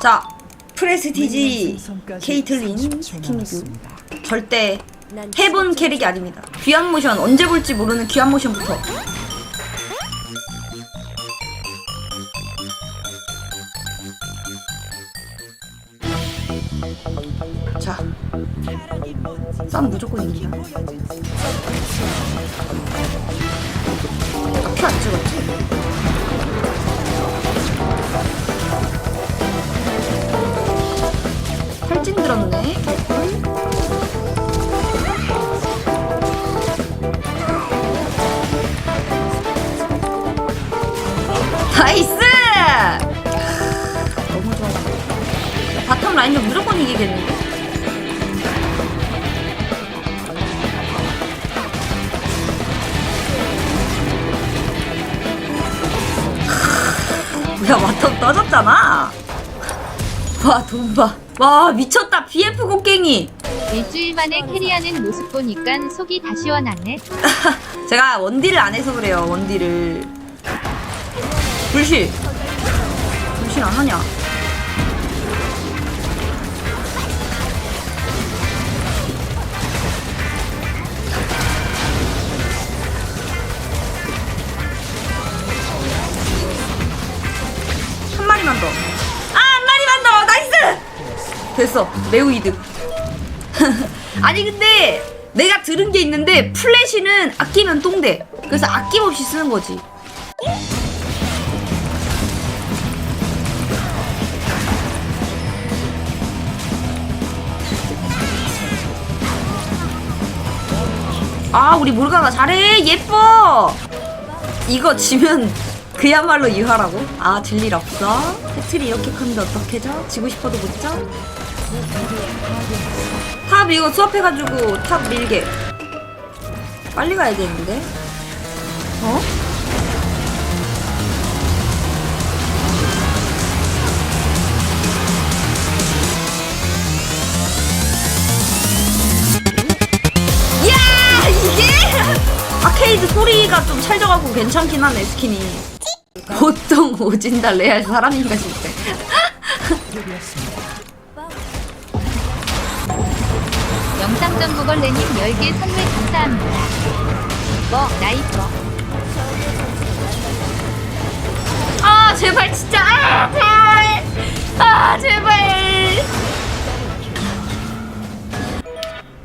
자 프레스티지 케이틀린 스킨뷰 절대 해본 캐릭이 아닙니다. 귀한 모션 언제 볼지 모르는 귀한 모션부터. 자 쌈 무조건 이기야. 앞에 안 찍었지? 이기겠는데? 야, 바텀 떠졌잖아. 와, 돈 봐. 와, 미쳤다. BF 곡괭이. 일주일 만에 캐리하는 모습 보니까 속이 다 시원하네. 제가 원딜을 안 해서 그래요, 원딜을. 불실. 불실 안 하냐? 됐어. 매우 이득. 아니 근데 내가 들은 게 있는데 플래시는 아끼면 똥돼. 그래서 아낌없이 쓰는 거지. 아 우리 모르가나 잘해 예뻐. 이거 지면 그야말로 유하라고? 아 질일 없어? 배틀이 이렇게 큰데 어떡해져? 지고 싶어도 못 져? 탑 이거 수업해가지고 탑 밀게 빨리 가야겠는데 어? 야 이게 아케이드 소리가 좀 찰져가고 괜찮긴 하네 스킨이 보통 오진다 레알 사람인가 싶대 영상 전국얼레님 10개 선물 감사합니다. 뭐, 나이버. 아 제발 진짜 아 제발 아 제발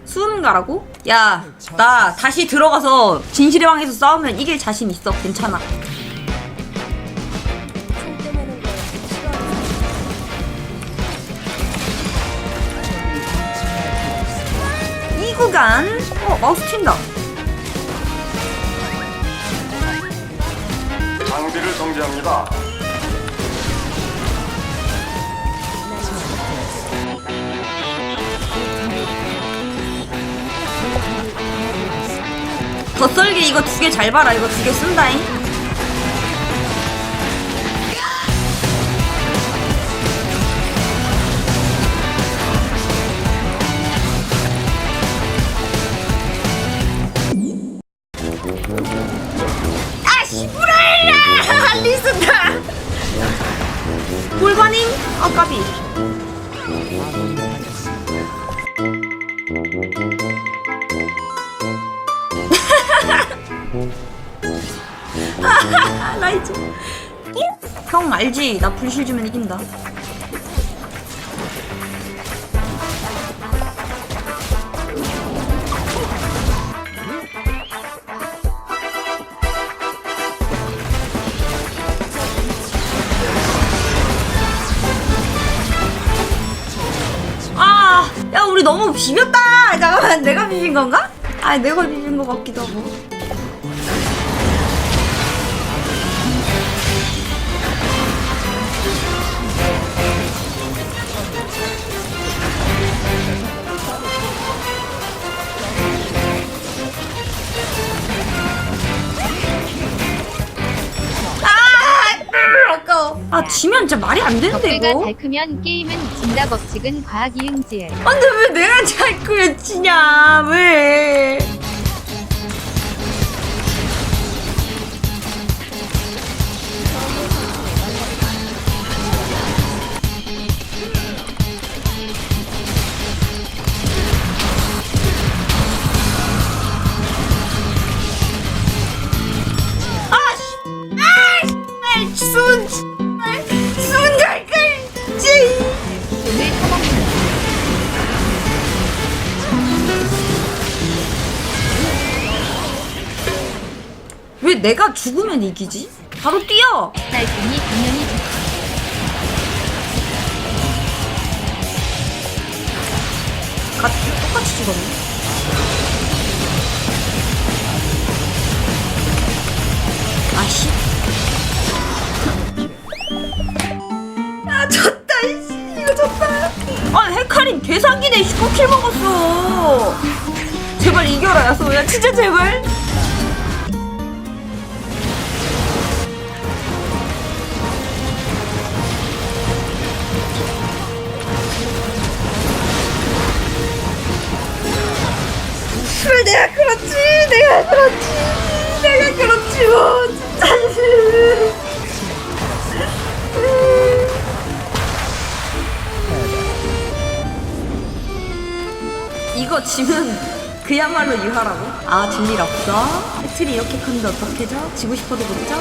수능 가라고? 야 나 다시 들어가서 진실의 왕에서 싸우면 이길 자신 있어 괜찮아 이 구간. 어 마우스 튄다. 장비를 정지합니다. 덧설계 이거 두 개 잘 봐라. 이거 두 개 쓴다잉 아 씨부라이라 리스다 골반잉 아 까비 아, 라이즈. 형 알지? 나 불실 주면 이긴다. 야 우리 너무 비볐다. 잠깐만, 내가 비빈 건가? 아, 내가 비빈 것 같기도 하고. 아. 아, 지면 진짜 말이 안 되는데 덕배가 이거. 잘 크면 게임은 진다 법칙은 과학 이응지엘. 아, 근데 왜 내가 자꾸 외치냐? 왜? 내가 죽으면 이기지? 바로 뛰어! 딸끔이 당연히 좋 같이, 똑같이 죽었네. 아씨. 아, 졌다, 이씨. 이거 졌다. 아, 헤카림 개사기네. 슈퍼킬 먹었어. 제발 이겨라, 야소야. 진짜 제발. 내가 그렇지 내가 그렇지 내가 그렇지 뭐 진짜 이거 지면 그야말로 유하라고? 아 질일 없어? 배틀이 이렇게 큰데 어떡해져? 지고 싶어도 못져?